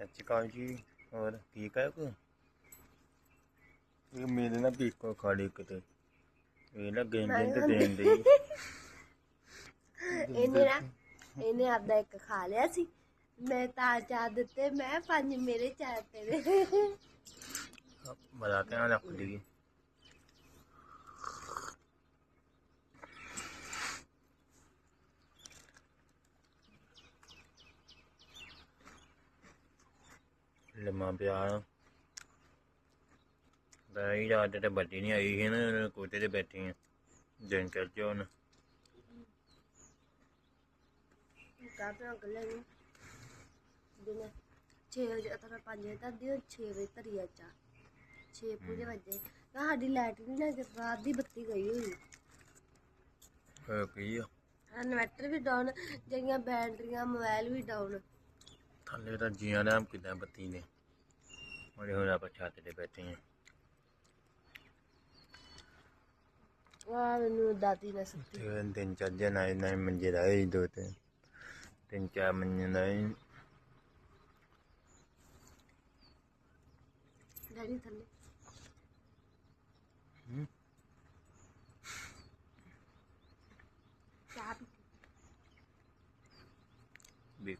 ਸਤਿ ਸ਼੍ਰੀ ਅਕਾਲ ਜੀ ਹੋਰ ਠੀਕ ਹੈ ਕੋ ਇਹ ਮੇਰੇ ਨਾਲ ਪੀਕੋ ਖਾੜੀ ਕਿਤੇ। ਇਹ ਨਾ ਗੇਂਦੇ ਤੇ ਦੇਣ ਦੇ ਇਹਨੇ ਨਾ ਇਹਨੇ ਆਪਦਾ ਇੱਕ ਖਾ ਲਿਆ ਸੀ। ਮੈਂ ਤਾਂ ਚਾਰ ਦਿੱਤੇ ਮੈਂ ਪੰਜ ਮੇਰੇ ਚਾਰ ਤੇਰੇ। ਬੜਾ ਧਿਆਨ ਰੱਖ ਲਈ। ਲੰਮਾ ਪਿਆ ਬਈ ਰਾਤ ਤੇ ਬੱਤੀ ਨਹੀਂ ਆਈ ਸੀ ਨਾ ਕੋਠੇ ਤੇ ਬੈਠੇ ਆ ਦਿਨ ਚੱਲ ਜਿਓ ਹੁਣ। ਕਾ ਪਿਆ ਗੱਲੇ ਨੂੰ। ਦਿਨ 6 ਵਜੇ ਤਾਂ ਮੈਂ 5 ਵਜੇ ਤੱਕ ਦੀ 6 ਵਜੇ ਧਰੀ ਆ ਚਾ 6 ਪੂਰੇ ਵਜੇ। ਤਾਂ ਸਾਡੀ ਲਾਈਟ ਨਹੀਂ ਲੱਗ ਰਾਤ ਦੀ ਬੱਤੀ ਗਈ ਹੋਈ। ਹੋਇਆ ਕੀ ਆ? ਇਨਵਰਟਰ ਵੀ ਡਾਊਨ ਜਿਹੜੀਆਂ ਬੈਟਰੀਆਂ ਮੋਬਾਈਲ ਵੀ ਡਾਊਨ ਥੱਲੇ ਤਾਂ ਜੀਆਂ ਨੇ ਕਿਦਾਂ ਬੱਤੀ ਨੇ? ਉਹਦੇ ਹੁਣ ਆਪਾਂ ਛੱਤ ਤੇ ਬੈਠੇ ਆ। ਆ ਮੈਨੂੰ ਦਾਦੀ ਨੇ ਸੁੱਤੀ। ਤੇ ਦਿਨ ਚੱਲ ਜੇ ਨਾ ਨਾ ਮੰਜੇ ਦਾ ਹੀ ਦੋ ਤੇ ਤਿੰਨ ਚਾਰ ਮੰਜੇ ਦਾ ਹੀ ਡੈਡੀ ਥੱਲੇ। ਹੂੰ।